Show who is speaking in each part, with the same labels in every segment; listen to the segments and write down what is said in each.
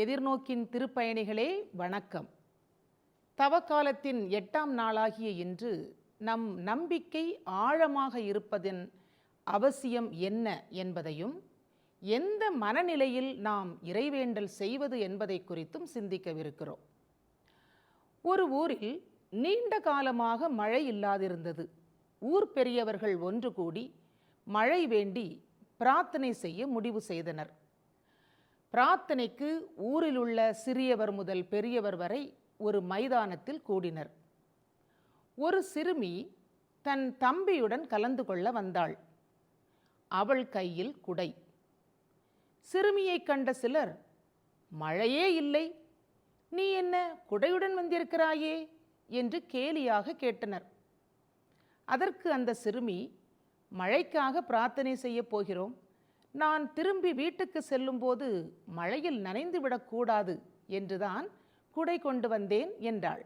Speaker 1: எதிர்நோக்கின் திருப்பயணிகளே வணக்கம். தவக்காலத்தின் எட்டாம் நாளாகிய இன்று நம் நம்பிக்கை ஆழமாக இருப்பதன் அவசியம் என்ன என்பதையும் எந்த மனநிலையில் நாம் இறைவேண்டல் செய்வது என்பதை குறித்தும் சிந்திக்கவிருக்கிறோம். ஒரு ஊரில் நீண்ட காலமாக மழை இல்லாதிருந்தது. ஊர் பெரியவர்கள் ஒன்று கூடி மழை வேண்டி பிரார்த்தனை செய்ய முடிவு செய்தனர். பிரார்த்தனைக்கு ஊரில் உள்ள சிறியவர் முதல் பெரியவர் வரை ஒரு மைதானத்தில் கூடினர். ஒரு சிறுமி தன் தம்பியுடன் கலந்து கொள்ள வந்தாள். அவள் கையில் குடை. சிறுமியை கண்ட சிலர் மழையே இல்லை. நீ என்ன குடையுடன் வந்திருக்கிறாயே? என்று கேலியாக கேட்டனர். அதற்கு அந்த சிறுமி மழைக்காக பிரார்த்தனை செய்யப் போகிறோம். நான் திரும்பி வீட்டுக்கு செல்லும்போது மழையில் நனைந்து விடக்கூடாது என்றுதான் குடை கொண்டு வந்தேன் என்றாள்.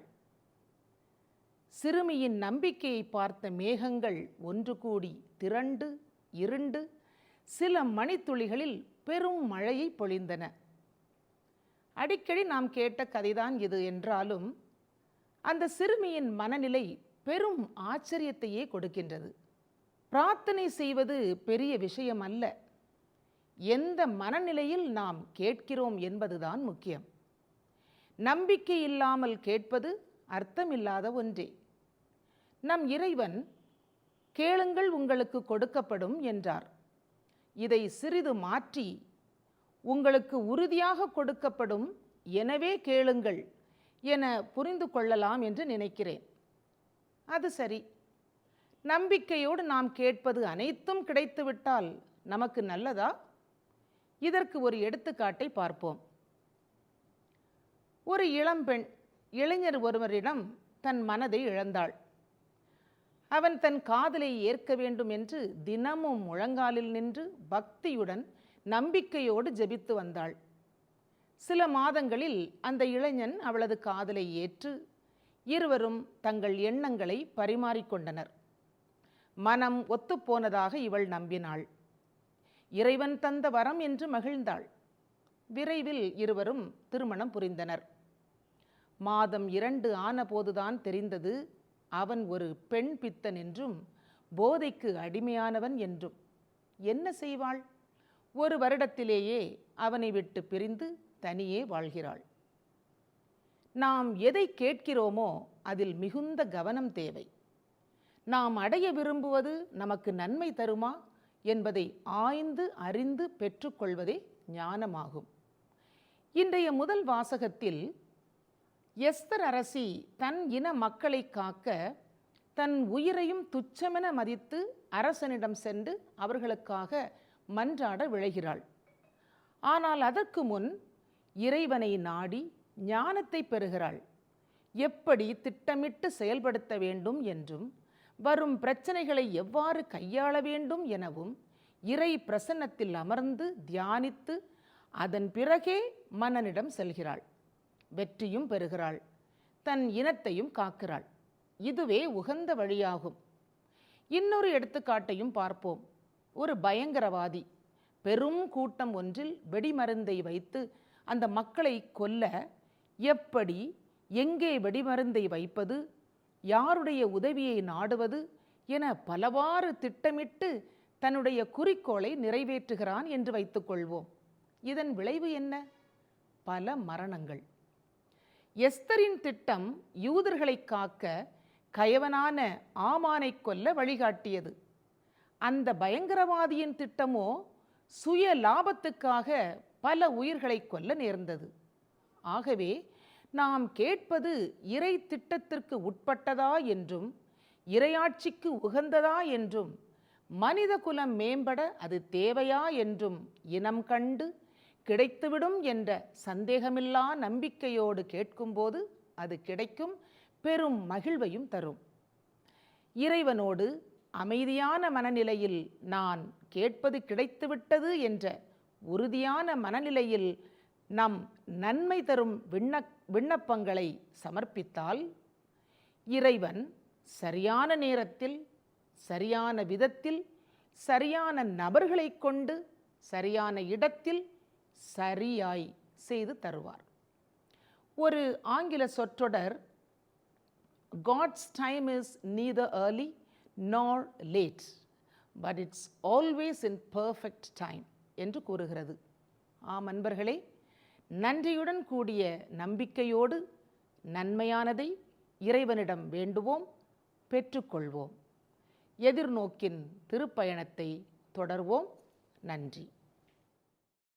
Speaker 1: சிறுமியின் நம்பிக்கையை பார்த்த மேகங்கள் ஒன்று கூடி திரண்டு இருண்டு சில மணித்துளிகளில் பெரும் மழையை பொழிந்தன. அடிக்கடி நாம் கேட்ட கதைதான் இது என்றாலும் அந்த சிறுமியின் மனநிலை பெரும் ஆச்சரியத்தையே கொடுக்கின்றது. பிரார்த்தனை செய்வது பெரிய விஷயம் அல்ல எந்த மனநிலையில் நாம் கேட்கிறோம் என்பதுதான் முக்கியம். நம்பிக்கை இல்லாமல் கேட்பது அர்த்தமில்லாத ஒன்றே. நம் இறைவன் கேளுங்கள் உங்களுக்கு கொடுக்கப்படும் என்றார். இதை சிறிது மாற்றி உங்களுக்கு உறுதியாக கொடுக்கப்படும் எனவே கேளுங்கள் என புரிந்து கொள்ளலாம் என்று நினைக்கிறேன். அது சரி. நம்பிக்கையோடு நாம் கேட்பது அனைத்தும் கிடைத்துவிட்டால் நமக்கு நல்லதா? இதற்கு ஒரு எடுத்துக்காட்டை பார்ப்போம். ஒரு இளம்பெண் இளைஞர் ஒருவரிடம் தன் மனதை இழந்தாள். அவன் தன் காதலை ஏற்க வேண்டும் என்று தினமும் முழங்காலில் நின்று பக்தியுடன் நம்பிக்கையோடு ஜெபித்து வந்தாள். சில மாதங்களில் அந்த இளைஞன் அவளது காதலை ஏற்று இருவரும் தங்கள் எண்ணங்களை பரிமாறிக்கொண்டனர். மனம் ஒத்துப்போனதாக இவள் நம்பினாள். இறைவன் தந்த வரம் என்று மகிழ்ந்தாள். விரைவில் இருவரும் திருமணம் புரிந்தனர். மாதம் இரண்டு ஆனபோதுதான் தெரிந்தது அவன் ஒரு பெண் பித்தன் என்றும் போதைக்கு அடிமையானவன் என்றும். என்ன செய்வாள்? ஒரு வருடத்திலேயே அவனை விட்டு பிரிந்து தனியே வாழ்கிறாள். நாம் எதை கேட்கிறோமோ அதில் மிகுந்த கவனம் தேவை. நாம் அடைய விரும்புவது நமக்கு நன்மை தருமா? என்பதை ஆய்ந்து அறிந்து பெற்றுக்கொள்வதே ஞானமாகும். இன்றைய முதல் வாசகத்தில் எஸ்தர் அரசி தன் இன மக்களை காக்க தன் உயிரையும் துச்சமென மதித்து அரசனிடம் சென்று அவர்களுக்காக மன்றாட விழைகிறாள். ஆனால் அதற்கு முன் இறைவனை நாடி ஞானத்தை பெறுகிறாள். எப்படி திட்டமிட்டு செயல்படுத்த வேண்டும் என்றும் வரும் பிரச்சனைகளை எவ்வாறு கையாள வேண்டும் எனவும் இறை பிரசன்னத்தில் அமர்ந்து தியானித்து அதன் பிறகே மன்னனிடம் செல்கிறாள். வெற்றியும் பெறுகிறாள். தன் இனத்தையும் காக்கிறாள். இதுவே உகந்த வழியாகும். இன்னொரு எடுத்துக்காட்டையும் பார்ப்போம். ஒரு பயங்கரவாதி பெரும் கூட்டம் ஒன்றில் வெடிமருந்தை வைத்து அந்த மக்களை கொல்ல எப்படி எங்கே வெடிமருந்தை வைப்பது யாருடைய உதவியை நாடுவது என பலவாறு திட்டமிட்டு தன்னுடைய குறிக்கோளை நிறைவேற்றுகிறான் என்று வைத்துக்கொள்வோம் இதன் விளைவு என்ன? பல மரணங்கள். எஸ்தரின் திட்டம் யூதர்களை காக்க கயவனான ஆமானை கொல்ல வழிகாட்டியது. அந்த பயங்கரவாதியின் திட்டமோ சுய லாபத்துக்காக பல உயிர்களை கொல்ல நேர்ந்தது. ஆகவே நாம் கேட்பது இறை திட்டத்திற்கு உட்பட்டதா என்றும் இறையாட்சிக்கு உகந்ததா என்றும் மனித குலம் மேம்பட அது தேவையா என்றும் இனம் கண்டு கிடைத்துவிடும் என்ற சந்தேகமில்லா நம்பிக்கையோடு கேட்கும்போது அது கிடைக்கும் பெரும் மகிழ்வையும் தரும். இறைவனோடு அமைதியான மனநிலையில் நான் கேட்பது கிடைத்துவிட்டது என்ற உறுதியான மனநிலையில் நம் நன்மை தரும் விண்ண விண்ணப்பங்களை சமர்ப்பித்தால் இறைவன் சரியான நேரத்தில் சரியான விதத்தில் சரியான நபர்களை கொண்டு சரியான இடத்தில் சரியாய் செய்து தருவார். ஒரு ஆங்கில சொற்றொடர் God's time is neither early nor late but it's always in perfect time என்று கூறுகிறது. ஆம் அன்பர்களே நன்றியுடன் கூடிய நம்பிக்கையோடு நன்மையானதை இறைவனிடம் வேண்டுவோம் பெற்றுக்கொள்வோம். எதிர்நோக்கின் திருப்பயணத்தை தொடர்வோம். நன்றி.